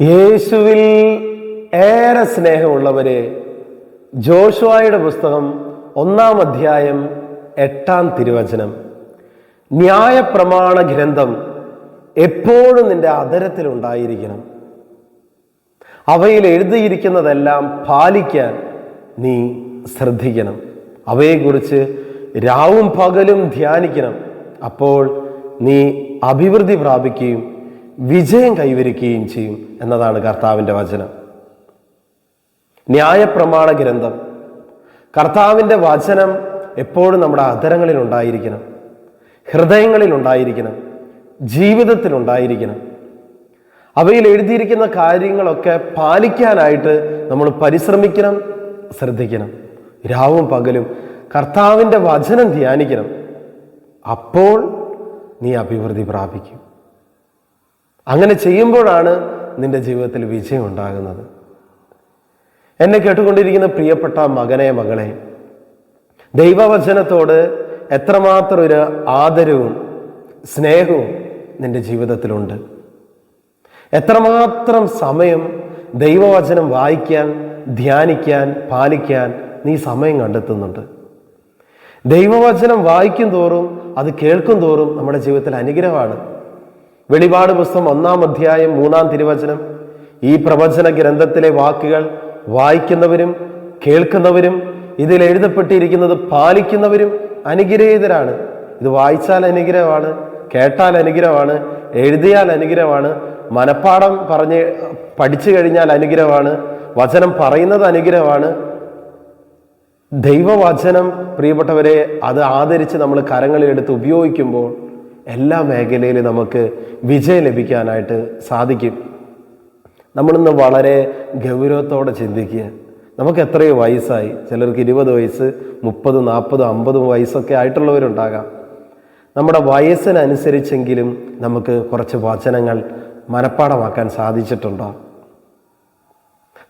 യേശുവിൽ ഏറെ സ്നേഹമുള്ളവരെ ജോഷുവായുടെ പുസ്തകം ഒന്നാം അധ്യായം എട്ടാം തിരുവചനം. ന്യായപ്രമാണ ഗ്രന്ഥം എപ്പോഴും നിന്റെ അതരത്തിൽ ഉണ്ടായിരിക്കണം. അവയിൽ എഴുതിയിരിക്കുന്നതെല്ലാം പാലിക്കാൻ നീ ശ്രദ്ധിക്കണം. അവയെക്കുറിച്ച് രാവും പകലും ധ്യാനിക്കണം. അപ്പോൾ നീ അഭിവൃദ്ധി പ്രാപിക്കുകയും വിജയം കൈവരിക്കുകയും ചെയ്യും എന്നതാണ് കർത്താവിന്റെ വചനം. ന്യായപ്രമാണ ഗ്രന്ഥം. കർത്താവിന്റെ വചനം എപ്പോഴും നമ്മുടെ അധരങ്ങളിൽ ഉണ്ടായിരിക്കണം. ഹൃദയങ്ങളിൽ ഉണ്ടായിരിക്കണം. ജീവിതത്തിൽ ഉണ്ടായിരിക്കണം. അവയിൽ എഴുതിയിരിക്കുന്ന കാര്യങ്ങളൊക്കെ പാലിക്കാനായിട്ട് നമ്മൾ പരിശ്രമിക്കണം ശ്രദ്ധിക്കണം. രാവും പകലും കർത്താവിന്റെ വചനം ധ്യാനിക്കണം. അപ്പോൾ നീ അഭിവൃദ്ധി പ്രാപിക്കും. അങ്ങനെ ചെയ്യുമ്പോഴാണ് നിന്റെ ജീവിതത്തിൽ വിജയം ഉണ്ടാകുന്നത്. എന്നെ കേട്ടുകൊണ്ടിരിക്കുന്ന പ്രിയപ്പെട്ട മകനെ മകളെ ദൈവവചനത്തോട് എത്രമാത്രം ഒരു ആദരവും സ്നേഹവും നിന്റെ ജീവിതത്തിലുണ്ട്. എത്രമാത്രം സമയം ദൈവവചനം വായിക്കാൻ ധ്യാനിക്കാൻ പാലിക്കാൻ നീ സമയം കണ്ടെത്തുന്നുണ്ട്. ദൈവവചനം വായിക്കും തോറും അത് കേൾക്കും തോറും നമ്മുടെ ജീവിതത്തിൽ അനുഗ്രഹമാണ്. വെളിപാട് പുസ്തകം ഒന്നാം അധ്യായം മൂന്നാം തിരുവചനം. ഈ പ്രവചന ഗ്രന്ഥത്തിലെ വാക്കുകൾ വായിക്കുന്നവരും കേൾക്കുന്നവരും ഇതിൽ എഴുതപ്പെട്ടിരിക്കുന്നത് പാലിക്കുന്നവരും അനുഗ്രഹീതരാണ്. ഇത് വായിച്ചാൽ അനുഗ്രഹമാണ് കേട്ടാൽ അനുഗ്രഹമാണ് എഴുതിയാൽ അനുഗ്രഹമാണ് മനപ്പാഠം പറഞ്ഞ് പഠിച്ചു കഴിഞ്ഞാൽ അനുഗ്രഹമാണ് വചനം പറയുന്നത് അനുഗ്രഹമാണ്. ദൈവവചനം പ്രിയപ്പെട്ടവരെ അത് ആദരിച്ച് നമ്മൾ കരങ്ങളിൽ എടുത്ത് ഉപയോഗിക്കുമ്പോൾ എല്ലാ മേഖലയിലും നമുക്ക് വിജയം ലഭിക്കാനായിട്ട് സാധിക്കും. നമ്മളിന്ന് വളരെ ഗൗരവത്തോടെ ചിന്തിക്കുക. നമുക്ക് എത്രയോ വയസ്സായി. ചിലർക്ക് ഇരുപത് വയസ്സ് മുപ്പത് നാൽപ്പത് അമ്പത് വയസ്സൊക്കെ ആയിട്ടുള്ളവരുണ്ടാകാം. നമ്മുടെ വയസ്സിനനുസരിച്ചെങ്കിലും നമുക്ക് കുറച്ച് വചനങ്ങൾ മനഃപ്പാടമാക്കാൻ സാധിച്ചിട്ടുണ്ടോ?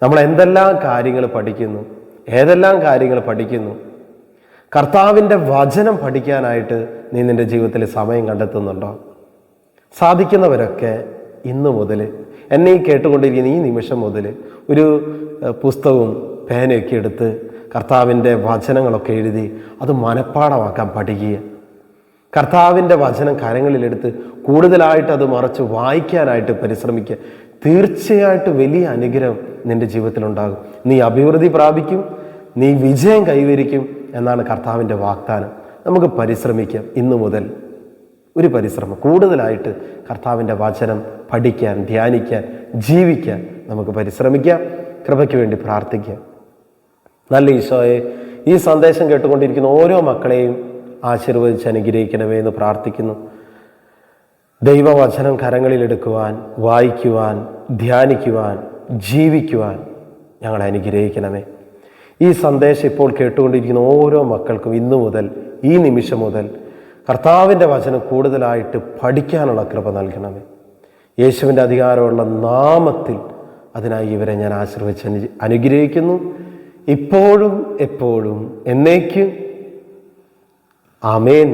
നമ്മൾ എന്തെല്ലാം കാര്യങ്ങൾ പഠിക്കുന്നു? ഏതെല്ലാം കാര്യങ്ങൾ പഠിക്കുന്നു? കർത്താവിന്റെ വചനം പഠിക്കാനായിട്ട് നീ നിന്റെ ജീവിതത്തിൽ സമയം കണ്ടെത്തുന്നുണ്ടോ? സാധിക്കുന്നവരൊക്കെ ഇന്നു മുതൽ എന്നെ ഈ കേട്ടുകൊണ്ടിരിക്കുന്ന ഈ നിമിഷം മുതൽ ഒരു പുസ്തകവും പേനയൊക്കെ എടുത്ത് കർത്താവിന്റെ വചനങ്ങളൊക്കെ എഴുതി അത് മനഃപ്പാടമാക്കാൻ പഠിക്കുക. കർത്താവിന്റെ വചനം കരങ്ങളിലെടുത്ത് കൂടുതലായിട്ട് അത് മറച്ച് വായിക്കാനായിട്ട് പരിശ്രമിക്കുക. തീർച്ചയായിട്ടും വലിയ അനുഗ്രഹം നിന്റെ ജീവിതത്തിലുണ്ടാകും. നീ അഭിവൃദ്ധി പ്രാപിക്കും നീ വിജയം കൈവരിക്കും എന്നാണ് കർത്താവിന്റെ വാഗ്ദാനം. നമുക്ക് പരിശ്രമിക്കാം ഇന്നു മുതൽ. ഒരു പരിശ്രമം. കൂടുതലായിട്ട് കർത്താവിന്റെ വചനം പഠിക്കാൻ ധ്യാനിക്കാൻ ജീവിക്കാൻ നമുക്ക് പരിശ്രമിക്കാം. കൃപയ്ക്ക് വേണ്ടി പ്രാർത്ഥിക്കാം. നല്ല ഈശോയെ ഈ സന്ദേശം കേട്ടുകൊണ്ടിരിക്കുന്ന ഓരോ മക്കളെയും ആശീർവദിച്ച് അനുഗ്രഹിക്കണമേ എന്ന് പ്രാർത്ഥിക്കുന്നു. ദൈവവചനം കരങ്ങളിലെടുക്കുവാൻ വായിക്കുവാൻ ധ്യാനിക്കുവാൻ ജീവിക്കുവാൻ ഞങ്ങളെ അനുഗ്രഹിക്കണമേ. ഈ സന്ദേശം ഇപ്പോൾ കേട്ടുകൊണ്ടിരിക്കുന്ന ഓരോ മക്കൾക്കും ഇന്നു മുതൽ ഈ നിമിഷം മുതൽ കർത്താവിന്റെ വചനം കൂടുതലായിട്ട് പഠിക്കാനുള്ള കൃപ നൽകണമേ. യേശുവിന്റെ അധികാരമുള്ള നാമത്തിൽ അതിനായി ഇവരെ ഞാൻ ആശീർവദിച്ച് അനുഗ്രഹിക്കുന്നു. ഇപ്പോഴും എപ്പോഴും എന്നേക്കും. ആമേൻ.